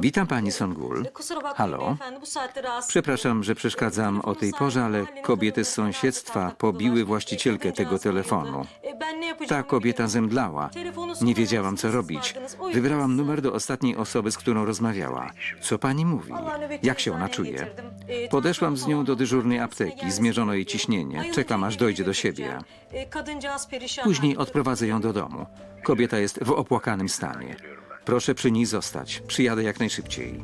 Witam pani Songul. Halo. Przepraszam, że przeszkadzam o tej porze, ale kobiety z sąsiedztwa pobiły właścicielkę tego telefonu. E, Ta kobieta zemdlała. Nie wiedziałam, co robić. Wybrałam numer do ostatniej osoby, z którą rozmawiała. Co pani mówi? Jak się ona czuje? Podeszłam z nią do dyżurnej apteki, zmierzono jej ciśnienie. Czekam, aż dojdzie do siebie. E. Później odprowadzę ją do domu. Kobieta jest w opłakanym stanie. Proszę przy niej zostać. Przyjadę jak najszybciej.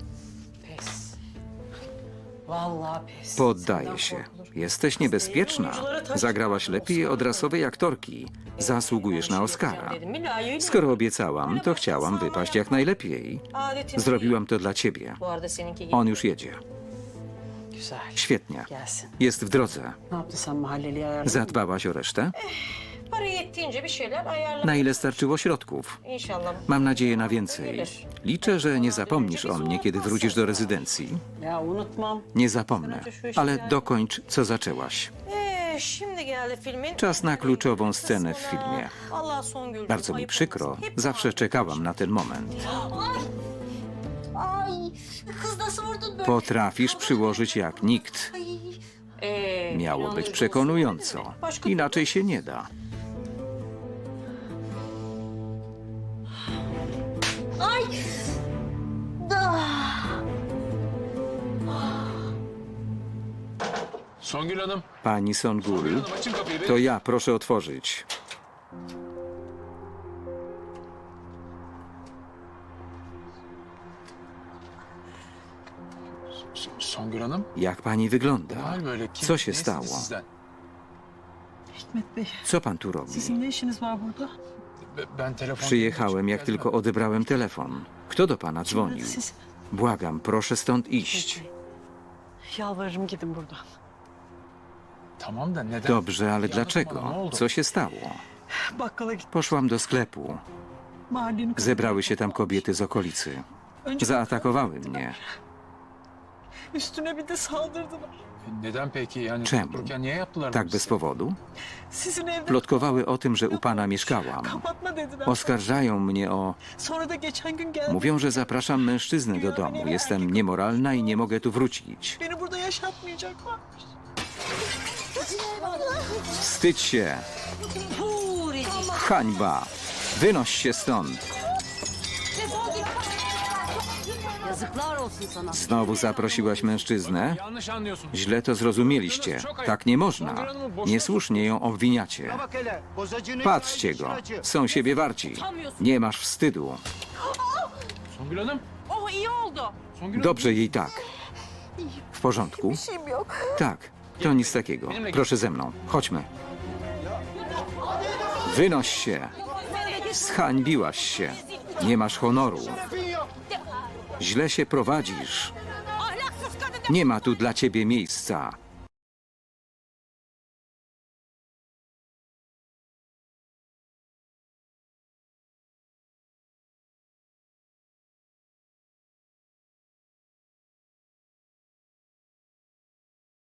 Poddaję się. Jesteś niebezpieczna. Zagrałaś lepiej od rasowej aktorki. Zasługujesz na Oscara. Dedim, "Billahi öyle Skoro obiecałam, to chciałam wypaść jak najlepiej. Zrobiłam to dla ciebie. On już jedzie. Świetnie. Jest w drodze. Zadbałaś o resztę? Para yettiğince bir şeyler ayarla. Na ile starczyło środków? İnşallah. Mam nadzieję na więcej. Liczę, że nie zapomnisz o mnie, kiedy wrócisz do rezydencji. Ya unutmam. Nie zapomnę. Ale dokończ, co zaczęłaś. E, şimdi geldi filmin. Czas na kluczową scenę w filmie. Allah. Bardzo mi przykro. Zawsze czekałam na ten moment. Ay kız nasıl vurdun böyle? Potrafisz przyłożyć jak nikt. Miało być inandırıcı przekonująco. olsun. Inaczej się nie da. Songül Hanım. Pani Songul, Hanım açın kapıyı. to ja proszę otworzyć. Songül Hanım. Jak pani wygląda? Hal böyle kim? Co się stało? Sizden? Hikmet Bey, Co pan tu robi? sizin ne işiniz var burada? Przyjechałem, jak tylko odebrałem telefon. Kto do pana dzwonił? Błagam, proszę stąd iść. Yalvarırım gidin buradan. Dobrze, ale dlaczego? Co się stało? Bakkala git. Poszłam do sklepu. Mahallenin Zebrały się tam kobiety z okolicy. Zaatakowały mnie. Üstüne bir de saldırdılar. Neden peki? Yani Czemu? dururken niye yaptılar Tak bunu bez size? powodu? Sizin evde Plotkowały o tym, że u pana mieszkałam. kapatma dediler. Oskarżają mnie o... Sonra da geçen gün geldi. Mówią, że zapraszam mężczyznę do domu. Jestem niemoralna i nie mogę tu wrócić. Beni burada yaşatmayacaklar. Wstydź się! Hańba! Wynoś się stąd! Znowu zaprosiłaś mężczyznę? Źle to zrozumieliście. Tak nie można. Niesłusznie ją obwiniacie. Patrzcie go. Są siebie warci. Nie masz wstydu. Dobrze jej tak. W porządku? Tak. To nic takiego. Proszę ze mną. Chodźmy. Wynoś się. Zhańbiłaś się. Nie masz honoru. Źle się prowadzisz. Nie ma tu dla ciebie miejsca.